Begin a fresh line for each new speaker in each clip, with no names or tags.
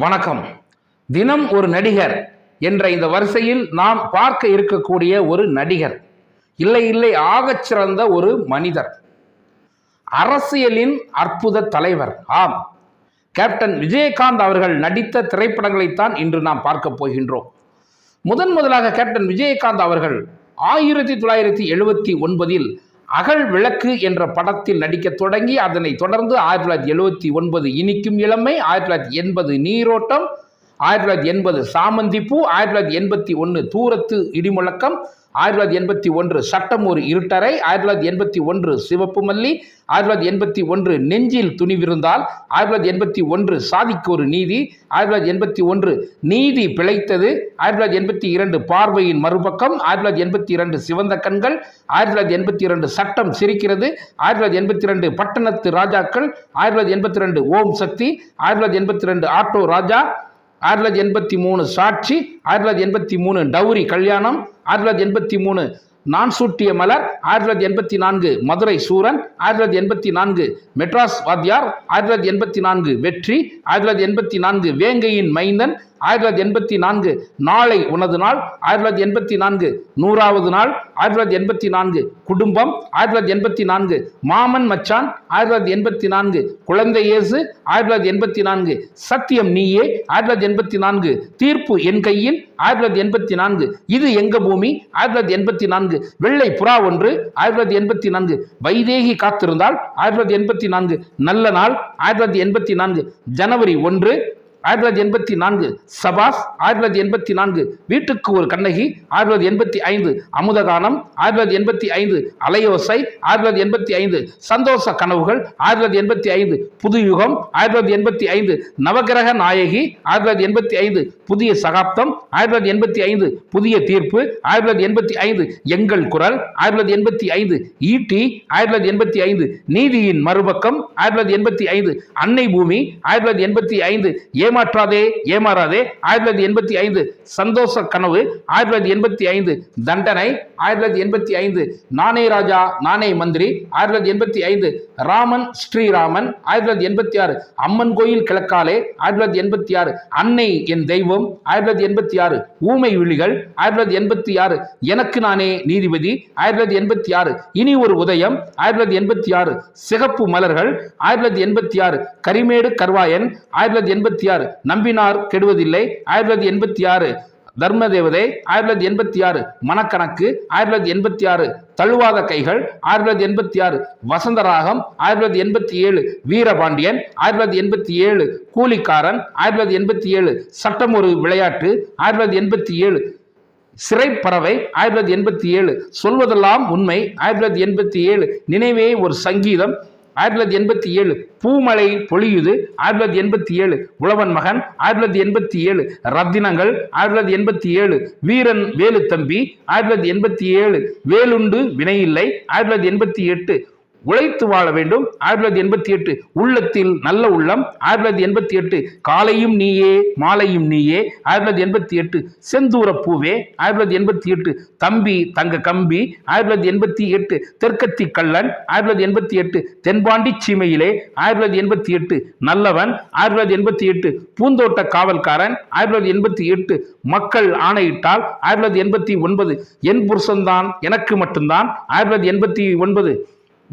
வணக்கம். தினம் ஒரு நடிகர் என்ற இந்த வரிசையில் நாம் பார்க்க இருக்கக்கூடிய ஒரு நடிகர். இல்லை இல்லை ஆகச் சிறந்த ஒரு மனிதர். அரசியலின் அற்புத தலைவர். ஆம். கேப்டன் விஜயகாந்த் அவர்கள் நடித்த திரைப்படங்களைத்தான் இன்று நாம் பார்க்க போகின்றோம். முதன் முதலாக கேப்டன் விஜயகாந்த் அவர்கள் ஆயிரத்தி தொள்ளாயிரத்தி எழுபத்தி ஒன்பதில் அகல் விளக்கு என்ற படத்தில் நடிக்கத் தொடங்கி அதனைத் தொடர்ந்து ஆயிரத்தி தொள்ளாயிரத்தி எழுபத்தி ஒன்பது இனிக்கும் இளமை ஆயிரத்தி தொள்ளாயிரத்தி எண்பது நீரோட்டம் ஆயிரத்தி தொள்ளாயிரத்தி எண்பது சாமந்திப்பூ ஆயிரத்தி தொள்ளாயிரத்தி எண்பத்தி ஒன்று தூரத்து இடிமுழக்கம் ஆயிரத்தி தொள்ளாயிரத்தி எண்பத்தி ஒன்று சட்டம் ஒரு இருட்டரை ஆயிரத்தி தொள்ளாயிரத்தி எண்பத்தி ஒன்று சிவப்பு மல்லி ஆயிரத்தி தொள்ளாயிரத்தி எண்பத்தி ஒன்று நெஞ்சில் துணிவிருந்தால் ஆயிரத்தி தொள்ளாயிரத்தி எண்பத்தி ஒன்று சாதிக்கு ஒரு நீதி ஆயிரத்தி தொள்ளாயிரத்தி எண்பத்தி ஒன்று நீதி பிழைத்தது ஆயிரத்தி தொள்ளாயிரத்தி எண்பத்தி இரண்டு பார்வையின் மறுபக்கம் ஆயிரத்தி தொள்ளாயிரத்தி எண்பத்தி இரண்டு சிவந்த கண்கள் ஆயிரத்தி தொள்ளாயிரத்தி எண்பத்தி இரண்டு சட்டம் சிரிக்கிறது ஆயிரத்தி தொள்ளாயிரத்தி எண்பத்தி இரண்டு பட்டணத்து ராஜாக்கள் ஆயிரத்தி தொள்ளாயிரத்தி எண்பத்தி ரெண்டு ஓம் சக்தி ஆயிரத்தி தொள்ளாயிரத்தி எண்பத்தி ரெண்டு ஆட்டோ ராஜா ஆயிரத்தி தொள்ளாயிரத்தி எண்பத்தி மூணு சாட்சி ஆயிரத்தி தொள்ளாயிரத்தி எண்பத்தி மூணு டவுரி கல்யாணம் ஆயிரத்தி தொள்ளாயிரத்தி எண்பத்தி மூணு நான் சூட்டிய மலர் ஆயிரத்தி தொள்ளாயிரத்தி எண்பத்தி நான்கு மதுரை சூரன் ஆயிரத்தி தொள்ளாயிரத்தி எண்பத்தி நான்கு மெட்ராஸ் வாத்தியார் ஆயிரத்தி தொள்ளாயிரத்தி எண்பத்தி நான்கு வெற்றி ஆயிரத்தி தொள்ளாயிரத்தி எண்பத்தி நான்கு வேங்கையின் மைந்தன் ஆயிரத்தி தொள்ளாயிரத்தி எண்பத்தி நான்கு நாளை உனது நாள் ஆயிரத்தி தொள்ளாயிரத்தி எண்பத்தி நான்கு நூறாவது நாள் ஆயிரத்தி தொள்ளாயிரத்தி எண்பத்தி நான்கு குடும்பம் ஆயிரத்தி தொள்ளாயிரத்தி எண்பத்தி நான்கு மாமன் மச்சான் ஆயிரத்தி தொள்ளாயிரத்தி எண்பத்தி நான்கு குழந்தை இயேசு ஆயிரத்தி தொள்ளாயிரத்தி எண்பத்தி நான்கு சத்தியம் நீயே ஆயிரத்தி தொள்ளாயிரத்தி எண்பத்தி நான்கு தீர்ப்பு என் கையில் ஆயிரத்தி தொள்ளாயிரத்தி எண்பத்தி நான்கு இது எங்க பூமி ஆயிரத்தி தொள்ளாயிரத்தி எண்பத்தி நான்கு வெள்ளை புறா ஒன்று ஆயிரத்தி தொள்ளாயிரத்தி எண்பத்தி நான்கு வைதேகி காத்திருந்தால் ஆயிரத்தி தொள்ளாயிரத்தி எண்பத்தி நான்கு நல்ல நாள் ஆயிரத்தி தொள்ளாயிரத்தி எண்பத்தி நான்கு ஜனவரி ஒன்று ஆயிரத்தி தொள்ளாயிரத்தி எண்பத்தி நான்கு சபாஸ் ஆயிரத்தி தொள்ளாயிரத்தி எண்பத்தி நான்கு வீட்டுக்கு ஒரு கண்ணகி ஆயிரத்தி தொள்ளாயிரத்தி எண்பத்தி ஐந்து அமுதகானம் ஆயிரத்தி தொள்ளாயிரத்தி எண்பத்தி ஐந்து அலையோசை ஆயிரத்தி தொள்ளாயிரத்தி எண்பத்தி ஐந்து சந்தோஷ கனவுகள் ஆயிரத்தி தொள்ளாயிரத்தி எண்பத்தி ஐந்து புது யுகம் ஆயிரத்தி தொள்ளாயிரத்தி எண்பத்தி ஐந்து நவகிரக நாயகி ஆயிரத்தி தொள்ளாயிரத்தி எண்பத்தி ஐந்து புதிய சகாப்தம் ஆயிரத்தி தொள்ளாயிரத்தி எண்பத்தி ஐந்து புதிய தீர்ப்பு ஆயிரத்தி தொள்ளாயிரத்தி எண்பத்தி ஐந்து எங்கள் குரல் ஆயிரத்தி தொள்ளாயிரத்தி எண்பத்தி ஐந்து ஈட்டி ஆயிரத்தி தொள்ளாயிரத்தி எண்பத்தி ஐந்து நீதியின் மறுபக்கம் ஆயிரத்தி தொள்ளாயிரத்தி எண்பத்தி ஐந்து அன்னை பூமி ஆயிரத்தி தொள்ளாயிரத்தி எண்பத்தி ஐந்து ஏமாற்றாதே ஏமாறாதே ஆயிரத்தி தொள்ளாயிரத்தி எண்பத்தி ஐந்து சந்தோஷ கனவு ஆயிரத்தி தொள்ளாயிரத்தி எண்பத்தி ஐந்து தண்டனை ஆயிரத்தி தொள்ளாயிரத்தி எண்பத்தி ஐந்து நானே ராஜா நானே மந்திரி ஆயிரத்தி தொள்ளாயிரத்தி எண்பத்தி ஐந்து ராமன் ஸ்ரீராமன் ஆயிரத்தி தொள்ளாயிரத்தி எண்பத்தி ஆறு அம்மன் கோயில் கிழக்காலே ஆயிரத்தி தொள்ளாயிரத்தி எண்பத்தி ஆறு அன்னை என் தெய்வம் ஆயிரத்தி தொள்ளாயிரத்தி எண்பத்தி ஆறு ஊமை விழிகள் ஆயிரத்தி தொள்ளாயிரத்தி எண்பத்தி ஆறு எனக்கு நானே நீதிபதி ஆயிரத்தி தொள்ளாயிரத்தி எண்பத்தி ஆறு இனி ஒரு உதயம் ஆயிரத்தி தொள்ளாயிரத்தி எண்பத்தி ஆறு சிகப்பு மலர்கள் ஆயிரத்தி தொள்ளாயிரத்தி எண்பத்தி ஆறு கரிமேடு கர்வாயன் ஆயிரத்தி தொள்ளாயிரத்தி எண்பத்தி ஆறு நம்பினார் கெடுவதில்லை ஆயிரத்தி தொள்ளாயிரத்தி எண்பத்தி ஆறு தர்ம தேவதை ஆயிரத்தி தொள்ளாயிரத்தி எண்பத்தி ஆறு மனக்கணக்கு ஆயிரத்தி தொள்ளாயிரத்தி எண்பத்தி ஆறு தழுவாத கைகள் ஆயிரத்தி தொள்ளாயிரத்தி எண்பத்தி ஆறு வசந்தராகம் ஆயிரத்தி தொள்ளாயிரத்தி எண்பத்தி ஏழு வீரபாண்டியன் ஆயிரத்தி தொள்ளாயிரத்தி எண்பத்தி ஏழு கூலிக்காரன் ஆயிரத்தி தொள்ளாயிரத்தி எண்பத்தி ஏழு சட்டம் ஒரு விளையாட்டு ஆயிரத்தி தொள்ளாயிரத்தி எண்பத்தி ஏழு சிறைப்பறவை ஆயிரத்தி தொள்ளாயிரத்தி எண்பத்தி ஏழு சொல்வதெல்லாம் உண்மை ஆயிரத்தி தொள்ளாயிரத்தி எண்பத்தி ஏழு நினைவே ஒரு சங்கீதம் ஆயிரத்தி தொள்ளாயிரத்தி எண்பத்தி ஏழு பூமலை பொழியுது. ஆயிரத்தி தொள்ளாயிரத்தி எண்பத்தி ஏழு உழவன் மகன். ஆயிரத்தி தொள்ளாயிரத்தி எண்பத்தி ஏழு ரத்தினங்கள். ஆயிரத்தி தொள்ளாயிரத்தி எண்பத்தி ஏழு வீரன் வேலு தம்பி ஆயிரத்தி தொள்ளாயிரத்தி எண்பத்தி ஏழு வேலுண்டு வினையில்லை. ஆயிரத்தி தொள்ளாயிரத்தி எண்பத்தி எட்டு உழைத்து வாழ வேண்டும் ஆயிரத்தி தொள்ளாயிரத்தி எண்பத்தி எட்டு உள்ளத்தில் நல்ல உள்ளம் ஆயிரத்தி தொள்ளாயிரத்தி எண்பத்தி எட்டு காலையும் நீயே மாலையும் நீயே ஆயிரத்தி தொள்ளாயிரத்தி எண்பத்தி எட்டு செந்தூர பூவே ஆயிரத்தி தொள்ளாயிரத்தி எண்பத்தி எட்டு தம்பி தங்க கம்பி ஆயிரத்தி தொள்ளாயிரத்தி எண்பத்தி எட்டு தெற்கத்தி கள்ளன் ஆயிரத்தி தொள்ளாயிரத்தி எண்பத்தி எட்டு தென்பாண்டி சீமையிலே ஆயிரத்தி தொள்ளாயிரத்தி எண்பத்தி எட்டு நல்லவன் ஆயிரத்தி தொள்ளாயிரத்தி எண்பத்தி எட்டு பூந்தோட்ட காவல்காரன் ஆயிரத்தி தொள்ளாயிரத்தி எண்பத்தி எட்டு மக்கள் ஆணையிட்டால் ஆயிரத்தி தொள்ளாயிரத்தி எண்பத்தி ஒன்பது என் புருஷன்தான் எனக்கு மட்டும்தான் ஆயிரத்தி தொள்ளாயிரத்தி எண்பத்தி ஒன்பது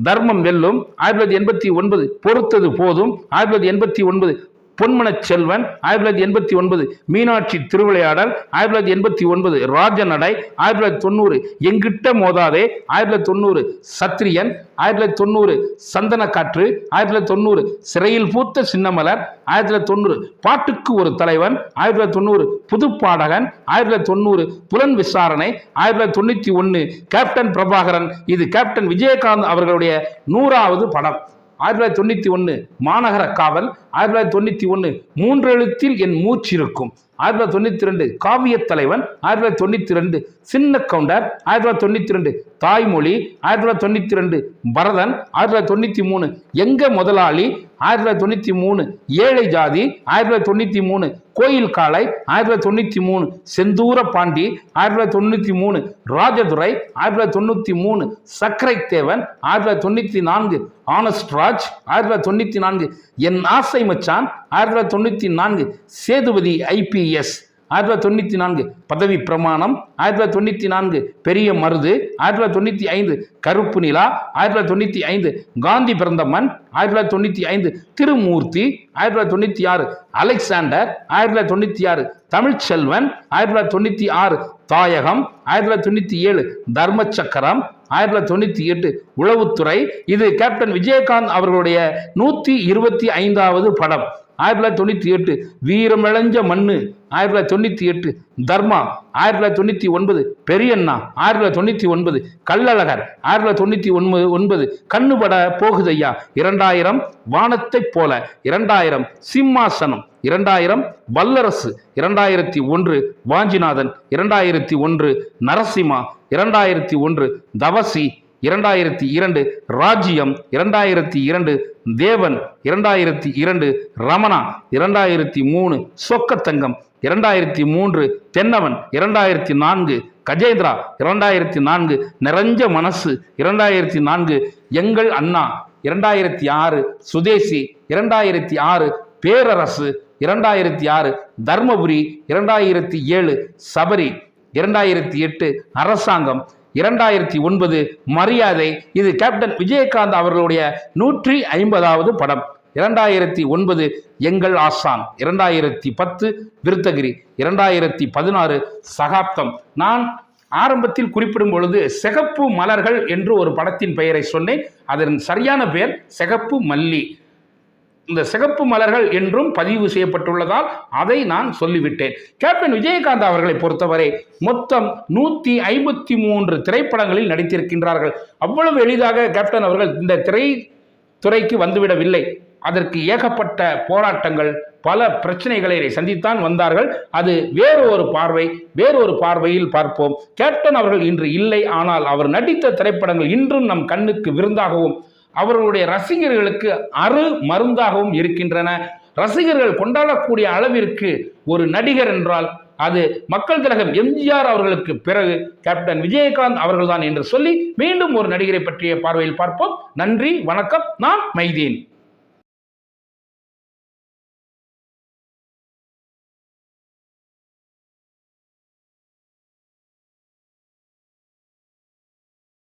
தர்மம் வெல்லும். ஆயிரத்தி தொள்ளாயிரத்தி எண்பத்தி ஒன்பது பொறுத்தது போதும். ஆயிரத்தி தொள்ளாயிரத்தி எண்பத்தி ஒன்பது பொன்மனச் செல்வன் ஆயிரத்தி தொள்ளாயிரத்தி எண்பத்தி ஒன்பது மீனாட்சி திருவிளையாடல் ஆயிரத்தி தொள்ளாயிரத்தி எண்பத்தி ஒன்பது ராஜநடை ஆயிரத்தி தொள்ளாயிரத்தி தொண்ணூறு எங்கிட்ட மோதாதே ஆயிரத்தி தொள்ளாயிரத்தி தொண்ணூறு சத்திரியன் ஆயிரத்தி தொள்ளாயிரத்தி தொண்ணூறு சந்தன காற்று ஆயிரத்தி தொள்ளாயிரத்தி தொண்ணூறு சிறையில் பூத்த சின்னமலர் ஆயிரத்தி தொள்ளாயிரத்தி தொண்ணூறு பாட்டுக்கு ஒரு தலைவன் ஆயிரத்தி தொள்ளாயிரத்தி தொண்ணூறு புதுப்பாடகன் ஆயிரத்தி தொள்ளாயிரத்தி தொண்ணூறு புலன் விசாரணை ஆயிரத்தி தொள்ளாயிரத்தி தொண்ணூற்றி ஒன்று கேப்டன் பிரபாகரன் இது கேப்டன் விஜயகாந்த் அவர்களுடைய நூறாவது படம் ஆயிரத்தி தொள்ளாயிரத்தி தொண்ணூற்றி ஒன்று மாநகர காவல் ஆயிரத்தி தொள்ளாயிரத்தி தொண்ணூற்றி ஒன்று மூன்று எழுத்தில் என் மூச்சு இருக்கும். ஆயிரத்தி தொள்ளாயிரத்தி தொண்ணூற்றி ரெண்டு காவியத் தலைவன் ஆயிரத்தி தொள்ளாயிரத்தி தொண்ணூற்றி ரெண்டு சின்ன கவுண்டர் ஆயிரத்தி தொள்ளாயிரத்தி தொண்ணூற்றி ரெண்டு தாய்மொழி ஆயிரத்தி தொள்ளாயிரத்தி தொண்ணூற்றி ரெண்டு பரதன் ஆயிரத்தி தொள்ளாயிரத்தி தொண்ணூற்றி மூணு எங்க முதலாளி ஆயிரத்தி தொள்ளாயிரத்தி தொண்ணூற்றி மூணு ஏழை ஜாதி ஆயிரத்தி தொள்ளாயிரத்தி தொண்ணூற்றி மூணு கோயில் காலை ஆயிரத்தி தொள்ளாயிரத்தி தொண்ணூற்றி மூணு செந்தூர பாண்டி ஆயிரத்தி தொள்ளாயிரத்தி தொண்ணூற்றி மூணு ராஜதுரை ஆயிரத்தி தொள்ளாயிரத்தி தொண்ணூற்றி மூணு சக்கரை தேவன் ஆயிரத்தி தொள்ளாயிரத்தி தொண்ணூற்றி நான்கு ஆனஸ்ட் ராஜ் ஆயிரத்தி தொள்ளாயிரத்தி தொண்ணூற்றி நான்கு என் ஆசை மச்சான் ஆயிரத்தி தொள்ளாயிரத்தி தொண்ணூற்றி நான்கு சேதுபதி ஐபி எஸ் ஆயிரத்தி தொள்ளாயிரத்தி தொண்ணூற்றி நான்கு பதவி பிரமாணம் ஆயிரத்தி தொள்ளாயிரத்தி தொண்ணூற்றி நான்கு பெரிய மருது ஆயிரத்தி தொள்ளாயிரத்தி தொண்ணூற்றி ஐந்து கருப்பு நிலா ஆயிரத்தி தொள்ளாயிரத்தி தொண்ணூற்றி ஐந்து காந்தி பிறந்தம்மன் ஆயிரத்தி தொள்ளாயிரத்தி தொண்ணூற்றி ஐந்து திருமூர்த்தி ஆயிரத்தி தொள்ளாயிரத்தி தொண்ணூற்றி ஆறு அலெக்சாண்டர் ஆயிரத்தி தொள்ளாயிரத்தி தொண்ணூற்றி ஆறு தமிழ்ச்செல்வன் ஆயிரத்தி தொள்ளாயிரத்தி தொண்ணூற்றி ஆறு தாயகம் ஆயிரத்தி தொள்ளாயிரத்தி தொண்ணூற்றி ஏழு தர்மச்சக்கரம் ஆயிரத்தி தொள்ளாயிரத்தி தொண்ணூற்றி எட்டு உளவுத்துறை இது கேப்டன் விஜயகாந்த் அவர்களுடைய நூற்றி இருபத்தி ஐந்தாவது படம் ஆயிரத்தி தொள்ளாயிரத்தி தொண்ணூற்றி எட்டு வீரமிழஞ்ச மண்ணு. ஆயிரத்தி தொள்ளாயிரத்தி தொண்ணூற்றி எட்டு தர்மா. ஆயிரத்தி தொள்ளாயிரத்தி தொண்ணூற்றி ஒன்பது பெரியண்ணா. ஆயிரத்தி தொள்ளாயிரத்தி தொண்ணூற்றி ஒன்பது கள்ளழகர். ஆயிரத்தி தொள்ளாயிரத்தி தொண்ணூற்றி ஒன்பது ஒன்பது கண்ணுபட போகுதையா. இரண்டாயிரம் வானத்தைப் போல. இரண்டாயிரம் சிம்மாசனம். இரண்டாயிரம் வல்லரசு. இரண்டாயிரத்தி ஒன்று வாஞ்சிநாதன். இரண்டாயிரத்தி ஒன்று நரசிம்மா. இரண்டாயிரத்தி ஒன்று தவசி. இரண்டாயிரத்தி இரண்டு ராஜ்யம் இரண்டாயிரத்தி இரண்டு தேவன் இரண்டாயிரத்தி இரண்டு ரமணா இரண்டாயிரத்தி மூணு சொக்கத்தங்கம் இரண்டாயிரத்தி மூன்று தென்னவன் இரண்டாயிரத்தி நான்கு கஜேந்திரா இரண்டாயிரத்தி நான்கு நிறைஞ்ச மனசு இரண்டாயிரத்தி நான்கு எங்கள் அண்ணா இரண்டாயிரத்தி ஆறு சுதேசி இரண்டாயிரத்தி ஆறு பேரரசு இரண்டாயிரத்தி ஆறு தர்மபுரி இரண்டாயிரத்தி ஏழு சபரி இரண்டாயிரத்தி எட்டு அரசாங்கம் இரண்டாயிரத்தி ஒன்பது மரியாதை. இது கேப்டன் விஜயகாந்த் அவர்களுடைய நூற்றி ஐம்பதாவது படம். இரண்டாயிரத்தி ஒன்பது எங்கள் ஆசான். இரண்டாயிரத்தி பத்து விருத்தகிரி. இரண்டாயிரத்தி பதினாறு சகாப்தம். நான் ஆரம்பத்தில் குறிப்பிடும் பொழுது சிகப்பு மலர்கள் என்று ஒரு படத்தின் பெயரை சொன்னேன். அதன் சரியான பெயர் சிகப்பு மல்லி. இந்த சிகப்பு மலர்கள் என்றும் பதிவு செய்யப்பட்டுள்ளதால் அதை நான் சொல்லிவிட்டேன். கேப்டன் விஜயகாந்த் அவர்களை பொறுத்தவரை மொத்தம் நூற்றி ஐம்பத்தி மூன்று திரைப்படங்களில் நடித்திருக்கின்றார்கள். அவ்வளவு எளிதாக கேப்டன் அவர்கள் இந்த திரைத்துறைக்கு வந்துவிடவில்லை. அதற்கு ஏகப்பட்ட போராட்டங்கள் பல பிரச்சனைகளை சந்தித்தான் வந்தார்கள். அது வேறு ஒரு பார்வை வேறொரு பார்வையில் பார்ப்போம். கேப்டன் அவர்கள் இன்று இல்லை ஆனால் அவர் நடித்த திரைப்படங்கள் இன்றும் நம் கண்ணுக்கு விருந்தாகவும் அவர்களுடைய ரசிகர்களுக்கு அரு மருந்தாகவும் இருக்கின்றன. ரசிகர்கள் கொண்டாடக்கூடிய அளவிற்கு ஒரு நடிகர் என்றால் அது மக்கள் திலகம் எம்ஜிஆர் அவர்களுக்கு பிறகு கேப்டன் விஜயகாந்த் அவர்கள்தான் என்று சொல்லி மீண்டும் ஒரு நடிகரை பற்றிய பார்வையில் பார்ப்போம். நன்றி வணக்கம். நான் மைதீன்.